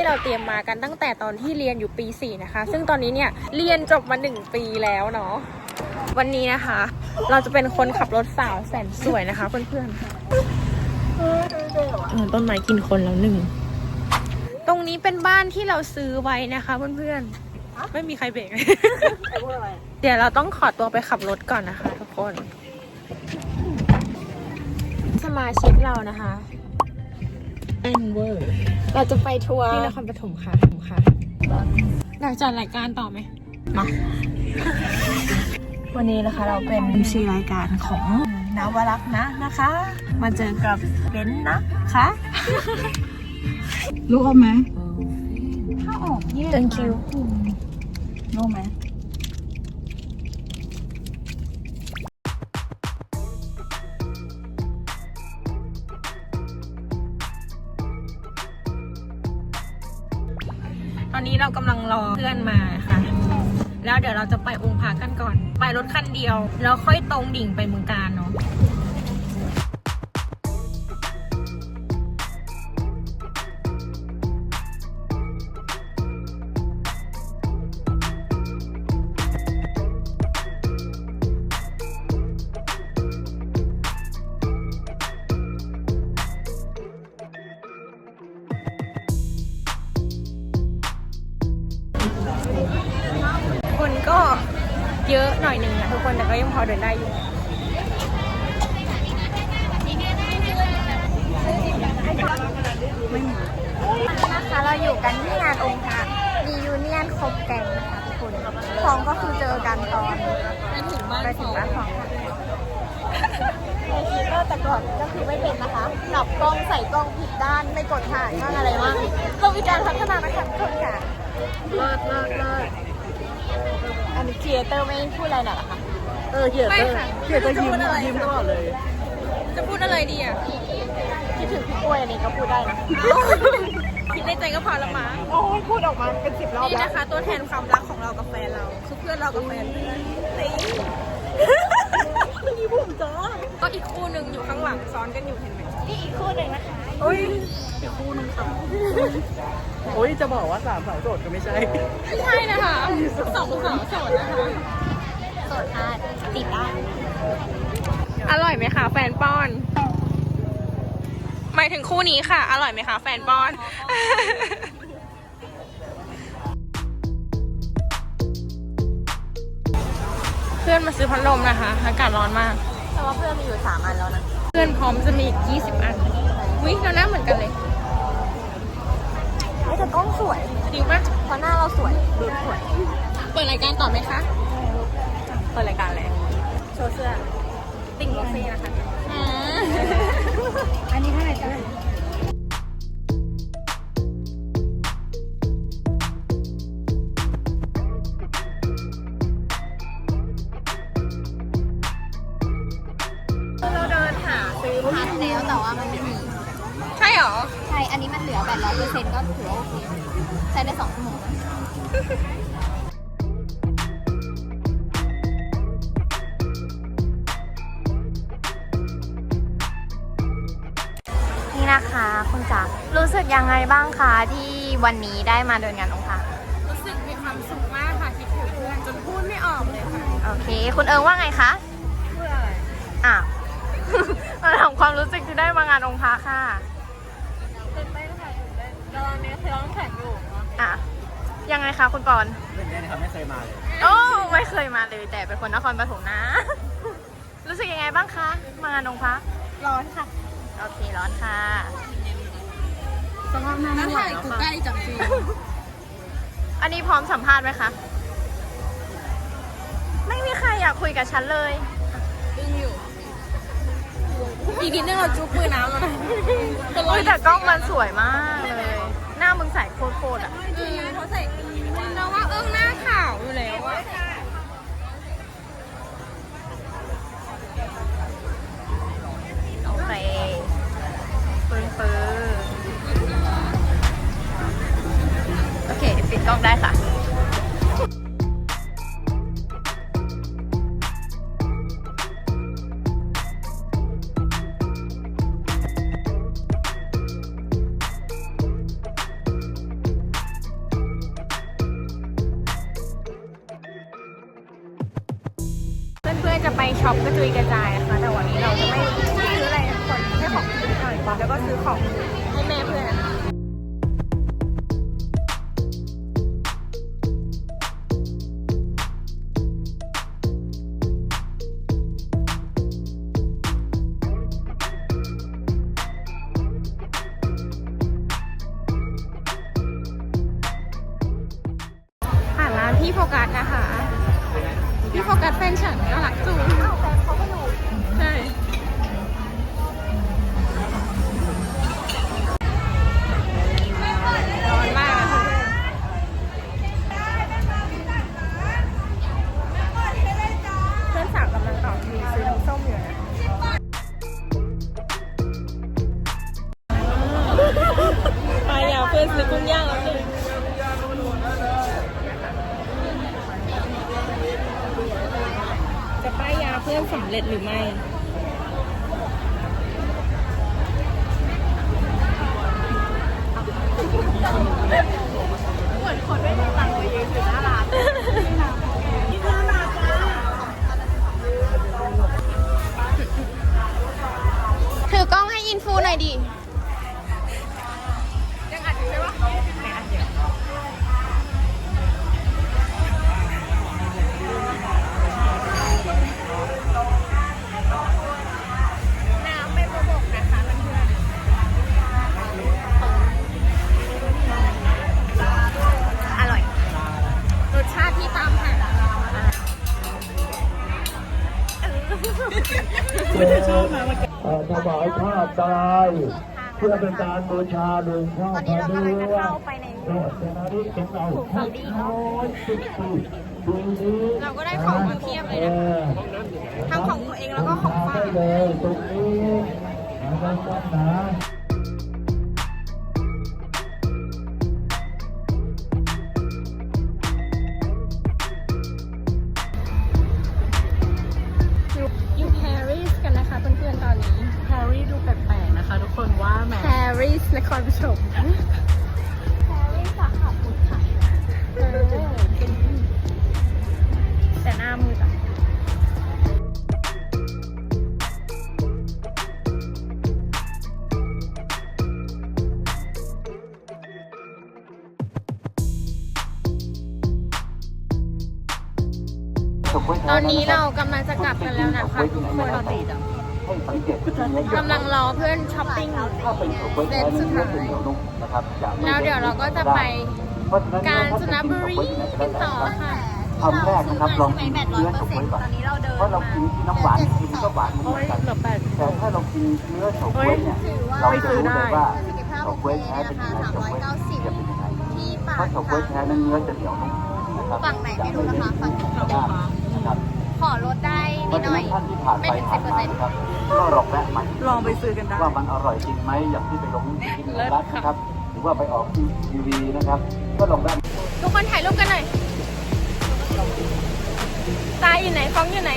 ที่เราเตรียมมากันตั้งแต่ตอนที่เรียนอยู่ปี 4 นะคะ ซึ่งตอนนี้เนี่ยเรียนจบมา 1 ปีแล้วเนาะวันนี้นะคะ เราจะเป็นคนขับรถสาวแสนสวยนะคะ เพื่อนๆเออต้นไม้กินคนแล้วหนึ่งตรงนี้เป็นบ้านที่เราซื้อไว้นะคะเพื่อนๆไม่มีใครเบรกเดี๋ยวเราต้องขอตัวไปขับรถก่อนนะคะ ทุกคน สมาชิกเรานะคะ แอนเวอร์ เราจะไปทัวร์ที่นครปฐมค่ะค่ะอยากจัดรายการต่อไหมวันนี้นะคะเราเป็นชื่อรายการของนาวรักษ์นะนะคะ มาเจอกับเบนซ์นะคะรู้ไหมถ้าออกเนี่ย thank you รู้ไหม อนนี้เรากำลังรอเพื่อนมาค่ะ แล้วเดี๋ยวเราจะไปองค์พระกันก่อน ไปรถคันเดียว แล้วค่อยตรงดิ่งไปเมืองการเนาะ คนก็เยอะหน่อยหนึ่งนะทุกคนแต่ก็ยังพอเดินได้อยู่นะคะเราอยู่กันที่งานองค์พระดียูเนียนครบแกงนะคะทุกคนทองก็คือเจอกันตอนไปถึงบ้านไปถึงร้านทองค่ะในคลิปก็แต่ก่อนก็คือไม่เป็นนะคะหนับกล้องใส่กล้องผิดด้านไม่กดถ่ายบ้างอะไรบ้างเรามีการพัฒนานะคะทุกคนค่ะ เลิศเลิศเลิศ อันนี้ครีเอเตอร์ไม่พูดอะไรหน่อยเหรอคะ เออเขียนเตอร์เขียนเตอร์ยิ้มยิ้มตลอดเลย จะพูดอะไรดีอะ คิดถึงพี่กล้วยอันนี้ก็พูดได้นะ คิดในใจก็พอละมั้งโอ้ยพูดออกมาเป็นสิบรอบนี่แล้วนะคะ ตัวแทนความรักของเรากับแฟนเราคือเพื่อนเรากับแฟนเพื่อนนี่นี่ผมจ้าก็อีกคู่หนึ่งอยู่ข้างหลังซ้อนกันอยู่เห็นไหม นี่อีกคู่หนึ่งนะคะโอ้ยอีกคู่นึงค่ะโอ้ยจะบอกว่าสามสาวโสดก็ไม่ใช่ ไม่ใช่นะคะสองสาวโสดนะคะโสดค่ะติดได้อร่อยไหมคะแฟนป้อนหมายถึงคู่นี้ค่ะ อร่อยไหมคะแฟนป้อนเพื่อนมาซื้อพัดลมนะคะ อากาศร้อนมาก แต่ว่าเพื่อนมีอยู่สามอันแล้วนะ เพื่อนพร้อมจะมีอีก20อันวิเราหน้าเหมือนกันเลยไม่แต่กล้องสวย จริงปะเพราะหน้าเราสวย ดูสวย เปิดรายการต่อไหมคะ เปิดรายการเลยโชว์เสื้อ ติ่งโรเซ่นะคะ อันนี้เท่าไหร่จ๊ะ พัดแล้วแต่ว่ามันไม่มีใช่เหรอ ใช่ อันนี้มันเหลือแบบร้อยเปอร์เซ็นต์ก็ถือว่าโอเคใช้ได้สองชั่วโมงนี่นะคะคุณจ๋ารู้สึกยังไงบ้างคะที่วันนี้ได้มาเดินงานองค์พระรู้สึกมีความสุขมากค่ะคิดถึงเพื่อนจนพูดไม่ออกเลยค่ะ โอเค คุณเอิงว่าไงคะอะ มาถามความรู้สึกที่ได้มางานองค์พระค่ะตื่นเต้นค่ะตื่นเต้นตอนนี้เธอต้องแข่งอยู่อะยังไงคะคุณปอนเป็นไงนะครับไม่เคยมาเลยโอ้ไม่เคยมาเลยแต่เป็นคนนครปฐมนะ รู้สึกยังไงบ้างคะมางานองค์พระร้อนค่ะโอเคร้อนค่ะแล้วถ่ายกูใกล้จังจริงอันนี้พร้อมสัมภาษณ์ไหมคะ ไม่มีใครอยากคุยกับฉันเลยดึงอยู่ อีกนิดนึงเราจุ๊บมือน้ำแล้วนะอุ้ยแต่กล้องมันสวยมากเลย หน้ามึงใสโคตรๆอะ อืมเขาใส่เราว่าเอิ้งหน้าขาวอยู่แล้วอะโอเคปืนปืนโอเค ปิดกล้องได้ค่ะ จะไปช็อปกระจุยกระจายนะคะแต่วันนี้เราจะไม่ซื้ออะไรนะทุกคนแค่ของกินนิดหน่อยแล้วก็ซื้อของ พี่โฟกัสแฟนฉันน่ารักจุงใช่ร้อนมากอะ เพื่อนสาวกำลังต่อคิวซื้อน้ำส้มอยู่นะไปอย่าเพื่อนซื้อกุ้งย่างแล้วหนึ่ง จะป้ายยา เพื่นสำเร็จหรือไม่เหมือนคนไม่มีตังค์มายืนอยู่หน้าร้านถือกล้องให้อินฟูหน่อยดิ เพื่อเป็นการบูชาหลวงพ่อตอนนี้เรากำลังจะเข้าไปในโปรดชนะที่เป็นเราทุกน้อยสุดสุดดูนี้เราก็ได้ของมาเพียบเลยนะทั้งของตัวเองแล้วก็ของฝาก ครปฐมแพรรี่สาขาพุทธค่ะแต่หน้ามืดอะตอนนี้เรากำลังจะกลับกันแล้วนะคะทุกคน ให้สังเกตที่เนื้อกำลังรอเพื่อนช้อปปิ้งถ้าเป็นถั่วกล้วยแท้เนื้อจะเหนียวนุ่มนะครับจะไม่แล้วเดี๋ยวเราก็จะไปเพราะฉะนั้นกาญจนบุรีกันต่อค่ะคำแรกนะครับลองกินเนื้อถั่วกล้วยก่อนตอนนี้เราเดินเพราะเรากินที่น้ำหวานกินก็หวานเหมือนกันเหลือแปดแต่ถ้าเรากินเนื้อเฉาก๊วยเนี่ยเราจะรู้เลยว่าเฉาก๊วยแท้เป็นยังไงเฉาก๊วยจะเป็นยังไงที่ป่าเพราะเฉาก๊วยแท้นั้นเนื้อจะเหนียวนุ่มนะครับฝั่งไหนไม่รู้นะคะฝั่งด้านนะครับ ท่านที่ผ่านไม่ไปถึงผ่าสินบเปอร์มาเซ็นต์นะครับก็ลองแวะมาลองไปซื้อกันได้ว่ามันอร่อยจริงไหมอย่างที่ไปลงที่ในรัฐนะครับ หรือว่าไปออกที่ทีวีนะครับ ก็ลองแวะทุกคนถ่ายรูปกันหน่อยตาอยู่ไหนฟ้องอยู่ไหน